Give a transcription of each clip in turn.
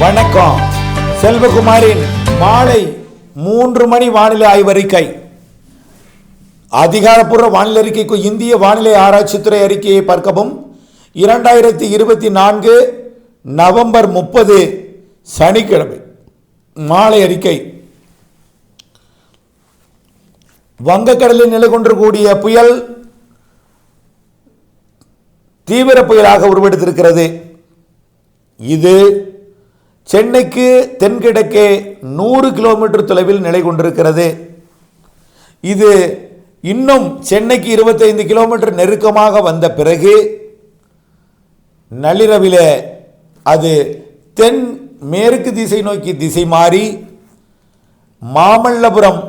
வணக்கம். செல்வகுமாரின் மாலை மூன்று மணி வானிலை ஆய்வறிக்கை அதிகாரப்பூர்வ வானிலை அறிக்கைக்கு இந்திய வானிலை ஆராய்ச்சித்துறை அறிக்கையை பார்க்கவும். இரண்டாயிரத்தி இருபத்தி நான்கு நவம்பர் முப்பது சனிக்கிழமை. மாலை அறிக்கை. வங்கக்கடலில் நிலை கொண்டிருக்கக்கூடிய புயல் தீவிர புயலாக உருவெடுத்திருக்கிறது. இது சென்னைக்கு தென்கிழக்கே நூறு கிலோமீட்டர் தொலைவில் நிலை கொண்டிருக்கிறது. இது இன்னும் சென்னைக்கு இருபத்தைந்து கிலோமீட்டர் நெருக்கமாக வந்த பிறகு நள்ளிரவில் அது தென் மேற்கு திசை நோக்கி திசை மாறி மாமல்லபுரம்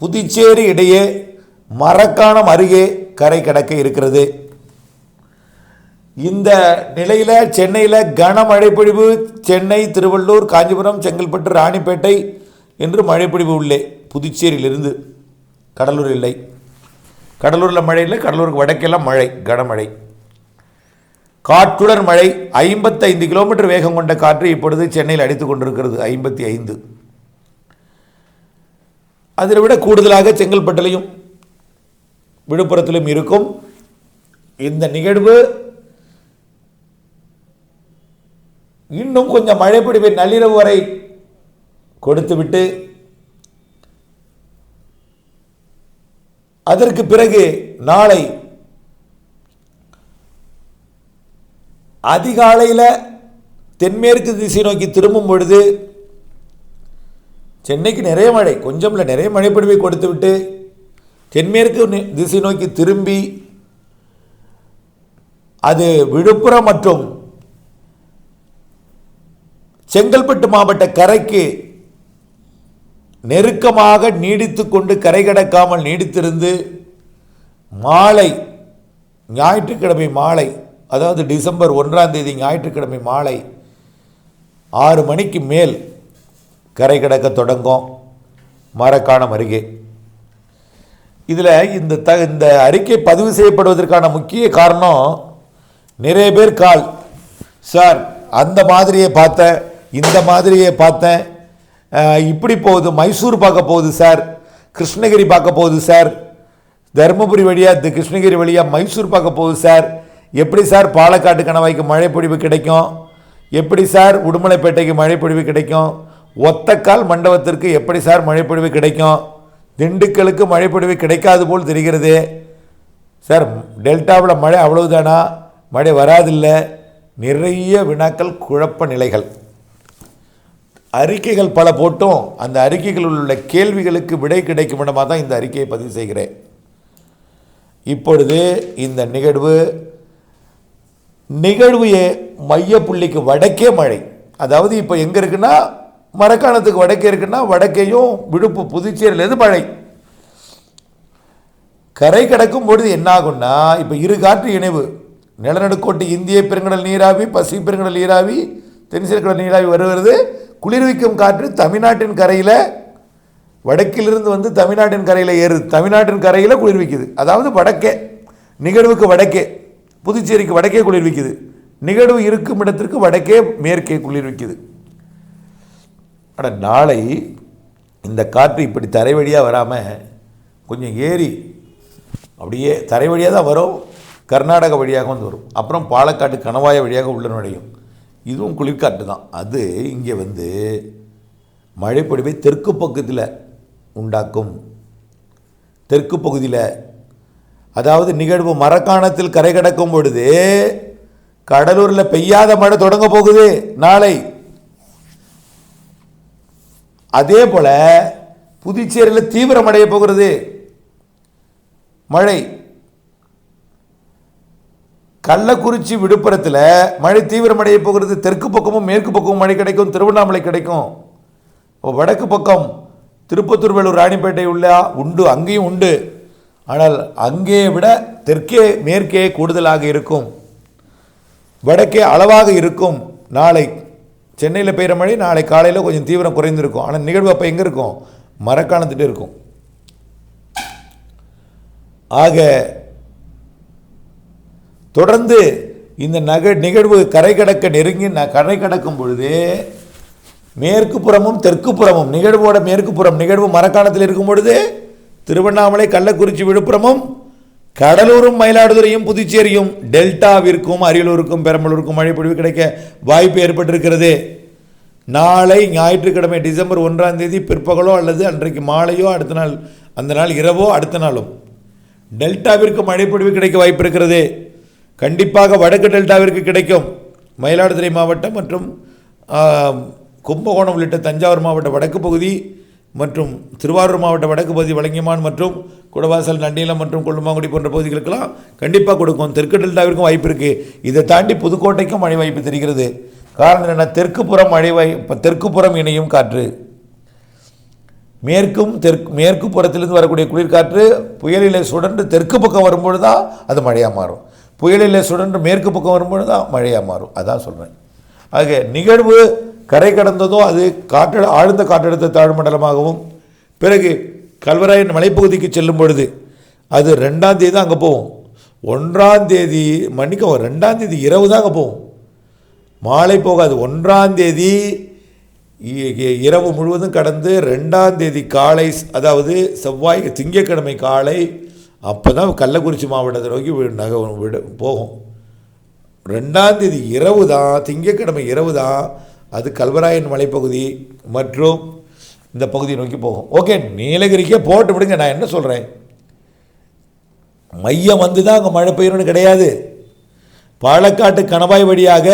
புதுச்சேரி இடையே மரக்காணம் அருகே கரை கடக்க இருக்கிறது. இந்த நிலையில் சென்னையில் கனமழை பொழிவு சென்னை திருவள்ளூர் காஞ்சிபுரம் செங்கல்பட்டு ராணிப்பேட்டை என்று மழைப்பொழிவு உள்ளே. புதுச்சேரியிலிருந்து கடலூர் இல்லை. கடலூரில் மழை இல்லை கடலூருக்கு வடக்கெல்லாம் மழை கனமழை காற்றுடன் மழை ஐம்பத்தைந்து கிலோமீட்டர் வேகம் கொண்ட காற்று இப்பொழுது சென்னையில் அடித்துக் கொண்டிருக்கிறது ஐம்பத்தி ஐந்து அதை விட கூடுதலாக செங்கல்பட்டுலையும் விழுப்புரத்திலும் இருக்கும். இந்த நிகழ்வு இன்னும் கொஞ்சம் மழை நள்ளிரவு வரை கொடுத்துவிட்டு அதற்கு பிறகு நாளை அதிகாலையில் தென்மேற்கு திசை நோக்கி திரும்பும் பொழுது சென்னைக்கு நிறைய மழை கொஞ்சம் இல்லை நிறைய மழைப்பிடிவை கொடுத்துவிட்டு தென்மேற்கு நி- திசை நோக்கி திரும்பி அது விழுப்புரம் மற்றும் செங்கல்பட்டு மாவட்ட கரைக்கு நெருக்கமாக நீடித்து கொண்டு கரை கடக்காமல் நீடித்திருந்து மாலை ஞாயிற்றுக்கிழமை மாலை அதாவது டிசம்பர் ஒன்றாம் தேதி ஞாயிற்றுக்கிழமை மாலை ஆறு மணிக்கு மேல் கரை கடக்க தொடங்கும் மரக்காணம் அருகே. இதில் இந்த த இந்த அறிக்கை பதிவு செய்யப்படுவதற்கான முக்கிய காரணம் நிறைய பேர் கால் சார் அந்த மாதிரியை பார்த்தேன் இந்த மாதிரியை பார்த்தேன். இப்படி போகுது. மைசூர் பார்க்க போகுது சார். கிருஷ்ணகிரி பார்க்க போகுது சார். தருமபுரி வழியாக கிருஷ்ணகிரி வழியாக மைசூர் பார்க்க போகுது சார். எப்படி சார் பாலக்காட்டு கணவாய்க்கு மழைப்பொழிவு கிடைக்கும்? எப்படி சார் உடுமலைப்பேட்டைக்கு மழைப்பொழிவு கிடைக்கும்? ஒத்தக்கால் மண்டபத்திற்கு எப்படி சார் மழைப்பொழிவு கிடைக்கும்? திண்டுக்கலுக்கு மழைப்பொழிவு கிடைக்காது போல் தெரிகிறது. சார் டெல்டாவில் மழை அவ்வளவுதானா? மழை வராதில்லை. நிறைய வினாக்கள் குழப்ப நிலைகள். அறிக்கைகள் பல போட்டும் அந்த அறிக்கைகளில் உள்ள கேள்விகளுக்கு விடை கிடைக்கும் இடமாக தான் இந்த அறிக்கையை பதிவு செய்கிறேன். இப்பொழுது இந்த நிகழ்வு நிகழ்வு ஏ- மையப்புள்ளிக்கு வடக்கே மழை. அதாவது இப்போ எங்கே இருக்குன்னா மரக்காணத்துக்கு வடக்கே இருக்குன்னா வடக்கேயும் விழுப்பு புதுச்சேரியிலேருந்து மழை. கரை கடக்கும் பொழுது என்னாகும்னா இப்போ இரு காற்று இணைவு. நிலநடுக்கோட்டு இந்திய பெருங்கடல் நீராவி பசிபிக் பெருங்கடல் நீராவி தென்செல்கடல் நீராவி வருகிறது. குளிர்விக்கும் காற்று தமிழ்நாட்டின் கரையில் வடக்கிலிருந்து வந்து தமிழ்நாட்டின் கரையில் ஏறுது தமிழ்நாட்டின் கரையில் குளிர்விக்குது. அதாவது வடக்கே நிகழ்வுக்கு வடக்கே புதுச்சேரிக்கு வடக்கே குளிர்விக்குது. நிகழ்வு இருக்கும் இடத்திற்கு வடக்கே மேற்கே குளிர்விக்குது. ஆனால் நாளை இந்த காற்று இப்படி தரை வழியாக வராமல் கொஞ்சம் ஏறி அப்படியே தரை வழியாக தான் வரும். கர்நாடக வழியாக வந்து வரும். அப்புறம் பாலக்காட்டு கணவாய வழியாக உள்ள நுழையும். இதுவும் குளிர்காற்று தான். அது இங்கே வந்து மழைப்பொழிவை தெற்கு பக்கத்தில் உண்டாக்கும். தெற்கு பகுதியில் அதாவது நிகழ்வு மரக்காணத்தில் கரை கடக்கும் பொழுது கடலூரில் பெய்யாத மழை தொடங்க போகுது நாளை. அதே போல புதுச்சேரியில் தீவிரமடைய போகிறது மழை. கள்ளக்குறிச்சி விழுப்புரத்தில் மழை தீவிரமடைய போகிறது தெற்கு பக்கமும் மேற்கு பக்கமும் மழை கிடைக்கும் திருவண்ணாமலை கிடைக்கும். இப்போ வடக்கு பக்கம் திருப்பத்தூர் வேலூர் ராணிப்பேட்டை உள்ள உண்டு அங்கேயும் உண்டு. ஆனால் அங்கே விட தெற்கே மேற்கே கூடுதலாக இருக்கும். வடக்கே அளவாக இருக்கும். நாளை சென்னையில் பெய்கிற மழை நாளை காலையில் கொஞ்சம் தீவிரம் குறைந்திருக்கும். ஆனால் நிகழ்வு அப்போ எங்கே இருக்கும்? மரக்காணத்துட்டு இருக்கும். ஆக தொடர்ந்து இந்த நக நிகழ்வு கரை கடக்க நெருங்கி ந கரை கடக்கும் பொழுது மேற்கு புறமும் தெற்கு புறமும் நிகழ்வோட மேற்கு புறம் நிகழ்வு மரக்காணத்தில் இருக்கும் பொழுது திருவண்ணாமலை கள்ளக்குறிச்சி விழுப்புரமும் கடலூரும் மயிலாடுதுறையும் புதுச்சேரியும் டெல்டாவிற்கும் அரியலூருக்கும் பெரம்பலூருக்கும் மழைப்பொழிவு கிடைக்க வாய்ப்பு ஏற்பட்டிருக்கிறது. நாளை ஞாயிற்றுக்கிழமை டிசம்பர் ஒன்றாம் தேதி பிற்பகலோ அல்லது அன்றைக்கு மாலையோ அடுத்த நாள் அந்த நாள் இரவோ அடுத்த நாளும் டெல்டாவிற்கு மழைப்பொழிவு கிடைக்க வாய்ப்பு இருக்கிறது. கண்டிப்பாக வடக்கு டெல்டாவிற்கு கிடைக்கும். மயிலாடுதுறை மாவட்டம் மற்றும் கும்பகோணம் உள்ளிட்ட தஞ்சாவூர் மாவட்ட வடக்கு பகுதி மற்றும் திருவாரூர் மாவட்ட வடக்கு பகுதி வழங்கியமான் மற்றும் குடவாசல் நன்னிலம் மற்றும் கொள்ளுமாங்குடி போன்ற பகுதிகளுக்கெல்லாம் கண்டிப்பாக கொடுக்கும். தெற்கு டெல்டாவிற்கும் வாய்ப்பு இருக்குது இதை தாண்டி புதுக்கோட்டைக்கும் மழை வாய்ப்பு தெரிகிறது. காரணம் என்ன தெற்கு புறம் மழை வாய் தெற்கு புறம் இணையும் காற்று. மேற்கும் தெற்கு மேற்கு புறத்திலிருந்து வரக்கூடிய குளிர்காற்று புயலிலே சுடன்று தெற்கு பக்கம் வரும்பொழுது தான் அது மழையாக மாறும். புயலில் சுழன்று மேற்கு பக்கம் வரும்பொழுது தான் மழையாக மாறும். அதான் சொல்கிறேன் ஆக நிகழ்வு கரை கடந்ததும் அது காற்று ஆழ்ந்த காற்றழுத்த தாழ்மண்டலமாகவும் பிறகு கல்வராயன் மலைப்பகுதிக்கு செல்லும் பொழுது அது ரெண்டாம் தேதி தான் அங்கே போகும். ஒன்றாம் தேதி மன்னிக்கவும் ரெண்டாம் தேதி இரவு தான் அங்கே போகும். மாலை போகாது. ஒன்றாம் தேதி இரவு முழுவதும் கடந்து ரெண்டாம் தேதி காலை அதாவது செவ்வாய் திங்கட்கிழமை காலை அப்போ தான் கள்ளக்குறிச்சி மாவட்டத்தை நோக்கி நக விட போகும். ரெண்டாந்தேதி இரவு தான் திங்கக்கிழமை இரவு தான் அது கல்வராயன் மலைப்பகுதி மற்றும் இந்த பகுதியை நோக்கி போகும். ஓகே நீலகிரிக்கே போட்டு விடுங்க நான் என்ன சொல்கிறேன் மையம் வந்து தான் அங்கே மழை பெய்யணும்னு கிடையாது. பாலக்காட்டு கணவாய் வழியாக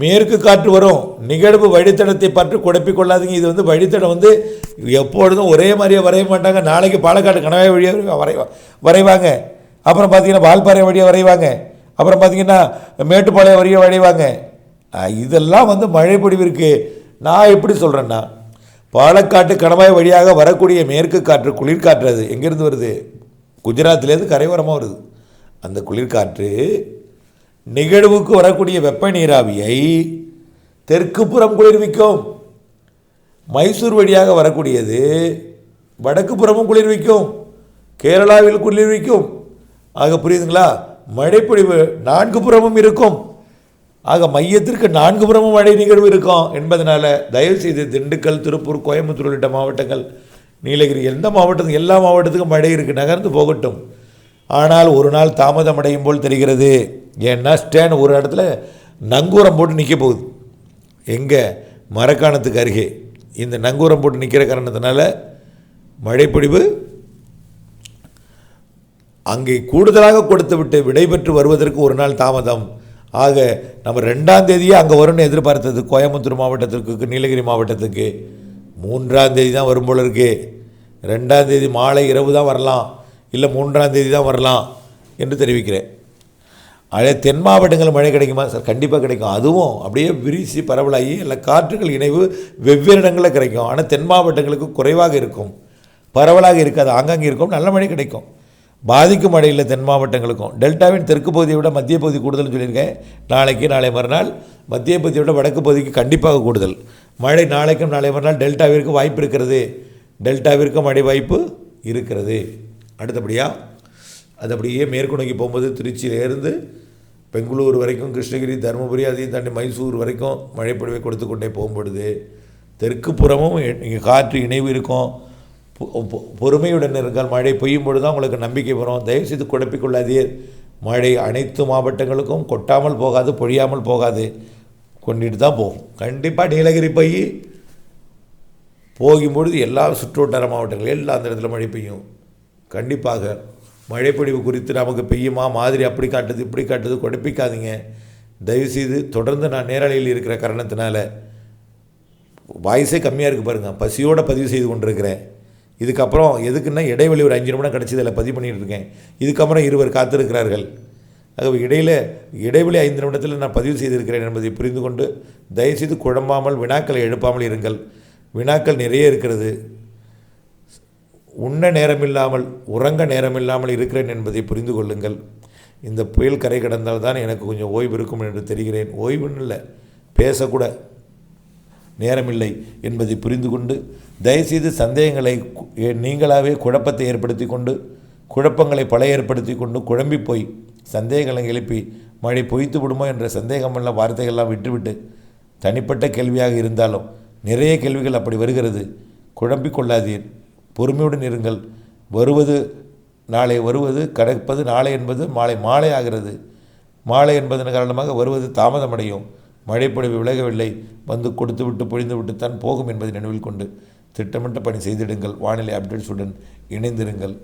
மேற்கு காற்று வரும். நிகழ்வு வழித்தடத்தை பற்றி குழப்பிக் கொள்ளாதீங்க. இது வந்து வழித்தடம் வந்து எப்பொழுதும் ஒரே மாதிரியே வரைய மாட்டாங்க. நாளைக்கு பாலக்காட்டு கணவாய் வழியாக வரை வரைவாங்க. அப்புறம் பார்த்தீங்கன்னா வால்பாறை வழியாக வரைவாங்க. அப்புறம் பார்த்தீங்கன்னா மேட்டுப்பாளையம் வழியாக வரைவாங்க. இதெல்லாம் வந்து மழை பொழிவிற்கு நான் எப்படி சொல்கிறேன்னா பாலக்காட்டு கணவாய் வழியாக வரக்கூடிய மேற்கு காற்று குளிர்காற்று அது எங்கேருந்து வருது? குஜராத்லேருந்து கரையோரமாக வருது. அந்த குளிர்காற்று நிகழ்வுக்கு வரக்கூடிய வெப்ப நீராவியை தெற்கு புறம் குளிர்விக்கும். மைசூர் வழியாக வரக்கூடியது வடக்கு புறமும் குளிர்விக்கும் கேரளாவில் குளிர்விக்கும் ஆக புரியுதுங்களா? மழைப்பொழிவு நான்கு புறமும் இருக்கும். ஆக மையத்திற்கு நான்கு புறமும் மழை நிகழ்வு இருக்கும் என்பதனால் தயவு செய்து திண்டுக்கல் திருப்பூர் கோயம்புத்தூர் உள்ளிட்ட மாவட்டங்கள் நீலகிரி எந்த மாவட்டத்துக்கும் எல்லா மாவட்டத்துக்கும் மழை இருக்குது நகர்ந்து போகட்டும். ஆனால் ஒரு நாள் தாமதம் அடையும் போல் தெரிகிறது. ஏன்னா ஸ்டேன் ஒரு இடத்துல நங்கூரம் போட்டு நிற்க போகுது. எங்கே? மரக்காணத்துக்கு அருகே. இந்த நங்கூரம் போட்டு நிற்கிற காரணத்தினால மழைப்பொழிவு அங்கே கூடுதலாக கொடுத்து விட்டு விடைபெற்று வருவதற்கு ஒரு நாள் தாமதம். ஆக நம்ம ரெண்டாம் தேதியே அங்கே வரும்னு எதிர்பார்த்தது கோயம்புத்தூர் மாவட்டத்திற்கு நீலகிரி மாவட்டத்துக்கு. மூன்றாம் தேதி தான் வரும் போல இருக்கு. ரெண்டாம் தேதி மாலை இரவு தான் வரலாம். இல்லை மூன்றாம் தேதி தான் வரலாம் என்று தெரிவிக்கிறேன். அதே தென் மாவட்டங்கள் மழை கிடைக்குமா? சார் கண்டிப்பாக கிடைக்கும். அதுவும் அப்படியே விரிசி பரவலாகி இல்லை காற்றுகள் இணைவு வெவ்வேறு இடங்களில் கிடைக்கும். ஆனால் தென் மாவட்டங்களுக்கு குறைவாக இருக்கும். பரவலாக இருக்காது. ஆங்காங்கே இருக்கும். நல்ல மழை கிடைக்கும். பாதிக்கும் மழை இல்லை தென் மாவட்டங்களுக்கும். டெல்டாவின் தெற்கு பகுதியை விட மத்திய பகுதி கூடுதல்னு சொல்லியிருக்கேன். நாளைக்கு நாளை மறுநாள் மத்திய பகுதியை விட வடக்கு பகுதிக்கு கண்டிப்பாக கூடுதல். மழை நாளைக்கும் நாளை மறுநாள் டெல்டாவிற்கு வாய்ப்பு இருக்கிறது. டெல்டாவிற்கு மழை வாய்ப்பு இருக்கிறது. அடுத்தபடியாக அது அப்படியே மேற்கு நோக்கி போகும்போது திருச்சியிலேருந்து பெங்களூர் வரைக்கும் கிருஷ்ணகிரி தருமபுரி அதையும் தாண்டி மைசூர் வரைக்கும் மழைப்பொழிவை கொடுத்து கொண்டே போகும்பொழுது தெற்கு புறமும் இங்கே காற்று இணைவு இருக்கும். பொ- பொறுமையுடன் இருங்கள். மழை பெய்யும் பொழுது தான் உங்களுக்கு நம்பிக்கை வரும். தயவுசெய்து குழப்பிக்கொள்ளாதீர். மழை அனைத்து மாவட்டங்களுக்கும் கொட்டாமல் போகாது பொழியாமல் போகாது. கொண்டுட்டு தான் போகும். கண்டிப்பாக நீலகிரி போய் போகும்பொழுது எல்லா சுற்றுவட்டார மாவட்டங்கள் எல்லா அந்த இடத்துல மழை பெய்யும். கண்டிப்பாக மழைப்பொழிவு குறித்து நமக்கு பெய்யுமா? மாதிரி அப்படி காட்டுது இப்படி காட்டுது குழப்பிக்காதீங்க. தயவுசெய்து தொடர்ந்து நான் நேரலையில் இருக்கிற காரணத்தினால வாய்ஸே கம்மியாக இருக்குது பாருங்கள் பசியோட பதிவு செய்து கொண்டிருக்கிறேன். இதுக்கப்புறம் எதுக்குன்னா இடைவெளி ஒரு அஞ்சு நிமிடம் கிடச்சி இதில் பதிவு பண்ணிகிட்டு இருக்கேன். இதுக்கப்புறம் இருவர் காத்திருக்கிறார்கள். ஆகவே இடையில் இடைவெளி ஐந்து நிமிடத்தில் நான் பதிவு செய்திருக்கிறேன் என்பதை புரிந்து கொண்டு தயவுசெய்து குழம்பாமல் வினாக்களை எழுப்பாமல் இருங்கள். வினாக்கள் நிறைய இருக்கிறது. உண்ண நேரமில்லாமல் உறங்க நேரமில்லாமல் இருக்கிறேன் என்பதை புரிந்து கொள்ளுங்கள். இந்த புயல் கரை கடந்தால் தான் எனக்கு கொஞ்சம் ஓய்வு இருக்கும் என்று தெரிகிறேன். ஓய்வுன்னு இல்லை பேசக்கூட நேரமில்லை என்பதை புரிந்து கொண்டு தயவுசெய்து சந்தேகங்களை நீங்களாகவே குழப்பத்தை ஏற்படுத்தி கொண்டு குழப்பங்களை பல ஏற்படுத்தி கொண்டு குழம்பி போய் சந்தேகங்களை எழுப்பி மழை பொய்த்து விடுமோ என்ற சந்தேகமுள்ள வார்த்தைகள்லாம் விட்டுவிட்டு தனிப்பட்ட கேள்வியாக இருந்தாலும் நிறைய கேள்விகள் அப்படி வருகிறது. குழம்பிக் கொள்ளாதீர். பொறுமையுடன் இருங்கள். வருவது நாளை வருவது கடப்பது நாளை என்பது மாலை மாலை ஆகிறது. மாலை என்பதன் காரணமாக வருவது தாமதமடையும். மழைப்பொழிவு விலகவில்லை. வந்து கொடுத்து விட்டு பொழிந்து விட்டுத்தான் போகும் என்பதை நினைவில் கொண்டு திட்டமிட்ட பணி செய்திடுங்கள். வானிலை அப்டேட்ஸுடன் இணைந்திருங்கள்.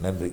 நன்றி.